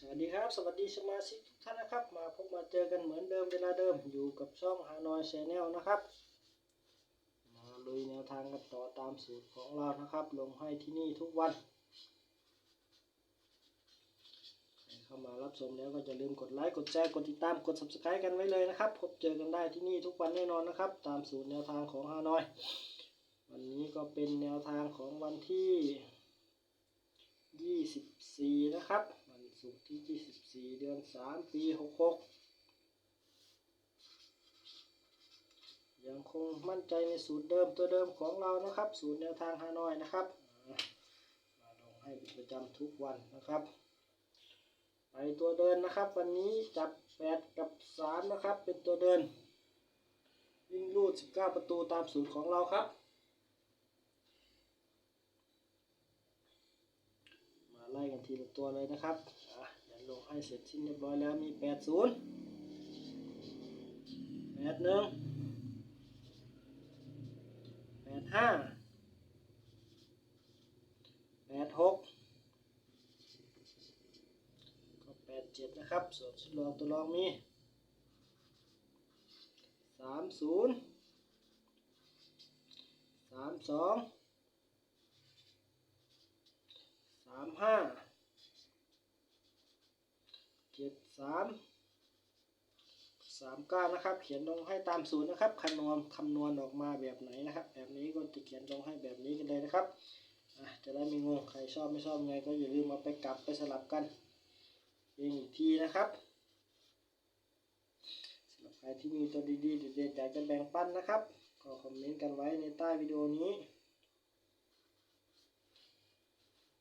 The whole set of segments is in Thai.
สวัสดีครับ สวัสดีสมาชิกทุกท่านนะครับ มาพบมาเจอกันเหมือนเดิมเวลาเดิมอยู่กับช่องฮานอยชนแนลนะครับ มาลุยแนวทางกันต่อตามสูตรของเรานะครับ ลงให้ที่นี่ทุกวันใครเข้ามารับชมแล้วก็อย่าลืมกดไลค์กดแชร์กดติดตามกด subscribe กันไว้เลยนะครับ พบเจอกันได้ที่นี่ทุกวันแน่นอนนะครับ ตามสูตรแนวทางของฮานอย วันนี้ก็เป็นแนวทางของวันที่ 24 นะครับ ศุกร์ที่ 24 เดือน 3 ปี 66 ยังคงมั่นใจในสูตรเดิมตัวเดิมของเรานะครับ สูตรแนวทางฮานอยนะครับอ่ามาลงให้เป็นประจำทุกวันนะครับ ไปตัวเดินนะครับ วันนี้จับ 8 กับ 3 นะครับ เป็นตัวเดินวิ่งลูด 19 ประตูตามสูตรของเราครับ มาไล่ กันทีละตัวเลยนะครับอะเดี๋ยวลงให้เสร็จสิ้นเรียบร้อยแล้วมี 80 81 86 86 ก็ 87 นะครับ ส่วนชุดรองตัวรองมี 30 32สามห้า เจ็ดสามสามเก้านะครับ เขียนลงให้ตามสูตรนะครับคำนวณคำนวณออกมาแบบไหนนะครับ แบบนี้ก็จะเขียนลงให้แบบนี้กันเลยนะครับจะได้ไม่งงใครชอบไม่ชอบไงก็อย่าลืมเอาไปกลับไปสลับกันเองอีกทีนะครับสำหรับใครที่มีตัวดีๆเด็ดๆอยากจะแบ่งปันนะครับ ก็คอมเมนต์กันไว้ในใต้วิดีโอนี้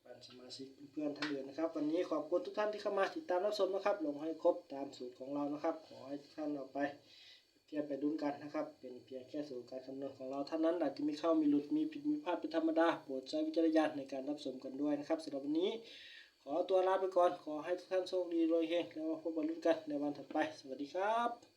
ปัน สมาชิกเพื่อนๆท่านอื่นนะครับ วันนี้ขอบคุณทุกท่านที่เข้ามาติดตามรับชมนะครับ ลงให้ครบตามสูตรของเรานะครับ ขอให้ทุกท่านเอาไปเทียบไปดุนกันนะครับ เป็นเพียงแค่สูตรการคำนวณของเราเท่านั้นอาจจะมีเข้ามีหลุดมีผิดมีพลาดเป็นธรรมดาโปรดใช้วิจารณญาณในการรับชมกันด้วยนะครับสำหรับวันนี้ ขอตัวลาไปก่อนขอให้ทุกท่านโชคดีรวยเฮงแล้วพบกันลุ้นกันในวันถัดไป สวัสดีครับ